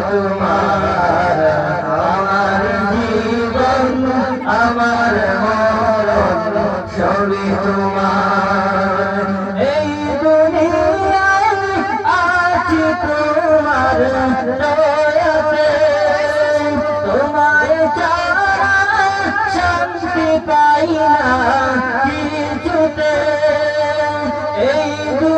তোমার আমার জীবন আমার মরণ সবই তোমার এই দুনিয়ায় আছি তোমার দয়াতে তোমার ছাড়া শান্তি পাই না কিছুতে এই দুনিয়া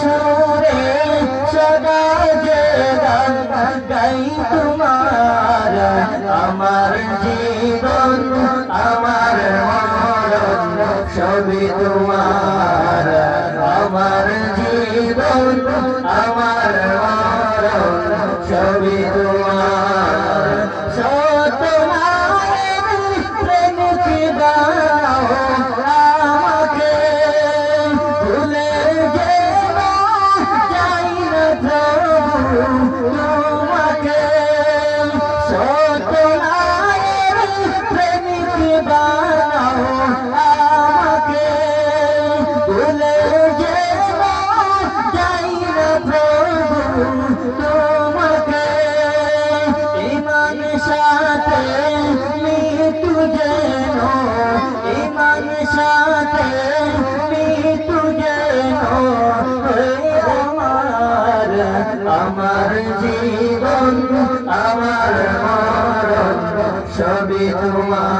সুরে সদাকে গাই তোমার আমার জীবন আমার মরণ সবই তোমার। আমার জীবন আমার তোমাকে ইমান সাথে মৃত্যু যেন ইমান সাথে মৃত্যু যেন আমার আমার জীবন, আমার মরণ, সবই তোমার।